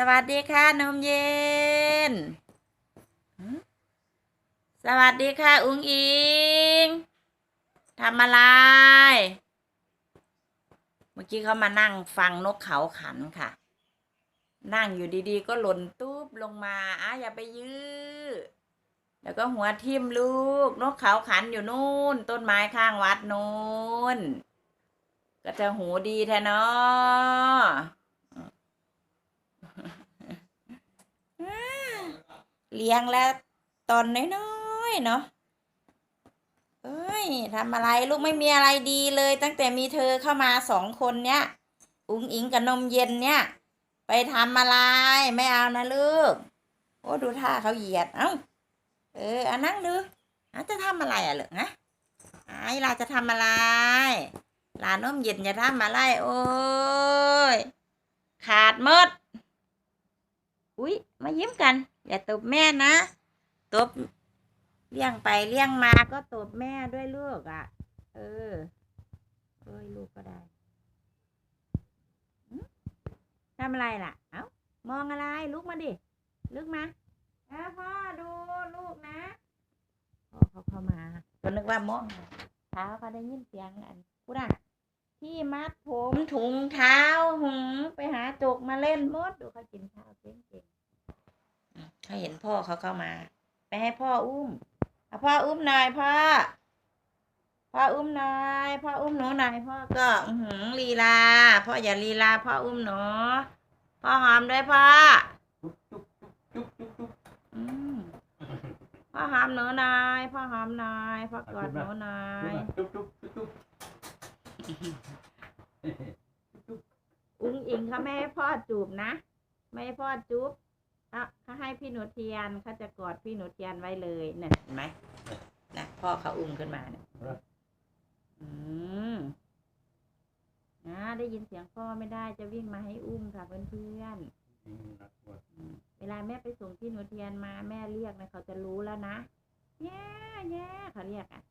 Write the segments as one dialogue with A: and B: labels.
A: สวัสดีค่ะนมเย็น สวัสดีค่ะ อุ้งอิงทำอะไร เมื่อกี้เขามานั่งฟังนกเขาขันค่ะ นั่งอยู่ดีๆ ก็หล่นตุ๊บลงมาอะอย่าไปยื้อ แล้วก็หัวทิ่มลูก นกเขาขันอยู่นู่น ต้นไม้ข้างวัดนู่น ก็จะหูดีแท้เนาะ เลี้ยงแล้วตอนน้อยๆเนาะเอ้ยทำอะไรลูกไม่มีอะไรดีเลย ตั้งแต่มีเธอเข้ามาสองคนเนี้ยอุ๋งอิงกับนมเย็นเนี่ย ไปทำอะไรไม่เอานะลูกโอ้ดูท่าเขาเหยียดเอ้าเอออนั่งดูอาจะทำอะไรอะเหรอฮะไอ้ลาจะทำอะไรลานมเย็นจะทำอะไรโอ้ยขาดมด อุ๊ยมายิ้มกัน อย่าตบแม่นะ ตบเลี้ยงไปเลี้ยงมาก็ตบแม่ด้วยลูกอะ เออเอ้ยลูกก็ได้ทำอะไรล่ะ เอ้ามองอะไรลุกมาดิลุกมาเอ้าพ่อดูลูกนะพ่อเขาเข้ามาก็นึกว่ามองเท้าเขาได้ยินเสียงอันกูด่ะที่มัดผมถุงเท้าหืมไปหาจกมาเล่นมดดูเขากินข้าวเก่ง เขาเห็นพ่อเขาเข้ามา ไปให้พ่ออุ้มเอาพ่ออุ้มน่อยพ่อ พ่ออุ้มน่อยพ่ออุ้มหนูน่อยพ่อก็อือหือลีลา พ่ออย่าลีลา พ่ออุ้มหนูพ่อหอมด้วยพ่ออืมพ่อหอมหนูน่อยพ่อหอมน่อยพ่อกอดหนูน่อยอุ้งอิงเขาไม่ให้พ่อจูบนะ ไม่ให้พ่อจูบ อะเขาให้พี่หนูเทียนเขาจะกอดพี่หนูเทียนไว้เลยเนี่ยเห็นไหมนะพ่อเขาอุ้มขึ้นมาเนี่ยอืมนะได้ยินเสียงพ่อไม่ได้จะวิ่งมาให้อุ้มค่ะเพื่อนๆอืมเวลาแม่ไปส่งพี่หนูเทียนมาแม่เรียกนะเขาจะรู้แล้วนะแย่แย่เขาเรียกอะ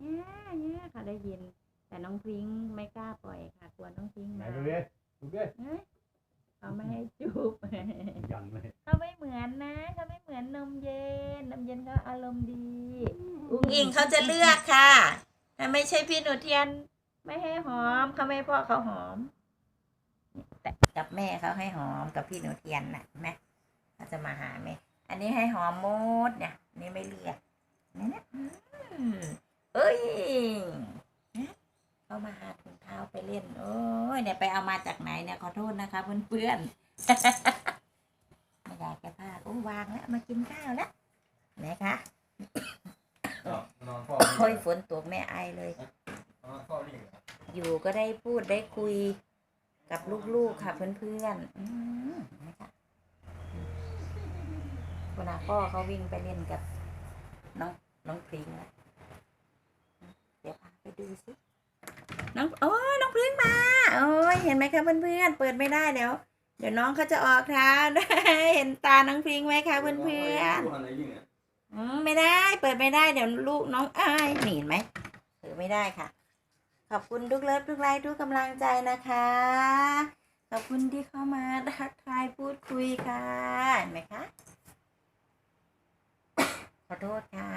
A: แย่แย่เขาได้ยิน แต่น้องพริ้งไม่กล้าปล่อยค่ะกลัวน้องพริ้ง
B: ไหน
A: มา
B: ดูดิดูดิ
A: เฮ้ยเขาไม่ให้จูบ
B: ยังเลย
A: เขาไม่เหมือนนะเขาไม่เหมือนนมเย็นนมเย็นเขาอารมณ์ดี อุ้งอิงเขาจะเลือกค่ะถ้าไม่ใช่พี่หนูเทียน ไม่ให้หอมเขาไม่ให้พ่อเขาหอมแต่กับแม่เขาให้หอมกับพี่หนูเทียนน่ะเห็นไหมเขาจะมาหาแม่อันนี้ให้หอมหมดเนี่ยอันนี่ไม่เลือกนี่นะอืมเอ้ยนะ เขามาหาถุงเท้าไปเล่น โอ้ยเนี่ยไปเอามาจากไหนเนี่ยขอโทษนะคะเพื่อนๆไม่อยากจะพลาดโอ้วางแล้วมากินข้าวแล้วไหนคะ
B: นอนพ่อ
A: โอ้ยฝนตกแม่ไอเลย
B: นอนพ่อนี่
A: อยู่ก็ได้พูดได้คุยกับลูกๆค่ะเพื่อนๆอืมนะคะคุณอาพ่อเขาวิ่งไปเล่นกับน้องน้องพริงแล้วเดี๋ยวพาไปดูสิ น้องโอ้น้องพริงมาโอ้ยเห็นไหมคะเพื่อนๆเปิดไม่ได้เดี๋ยวเดี๋ยวน้องเขาจะออกเท้าเห็นตาน้องพิงไหมคะเพื่อนๆ
B: อะไรยิ่อะ
A: อืมไม่ได้เปิดไม่ได้เดี๋ยวลูกน้องอายหนีเห็นไหมถือไม่ได้ค่ะ ขอบคุณทุกเลิฟทุกไลค์ทุกกำลังใจนะคะ ขอบคุณที่เข้ามาทักทายพูดคุยค่ะเห็นไหมคะขอโทษค่ะ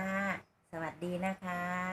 A: สวัสดีนะคะ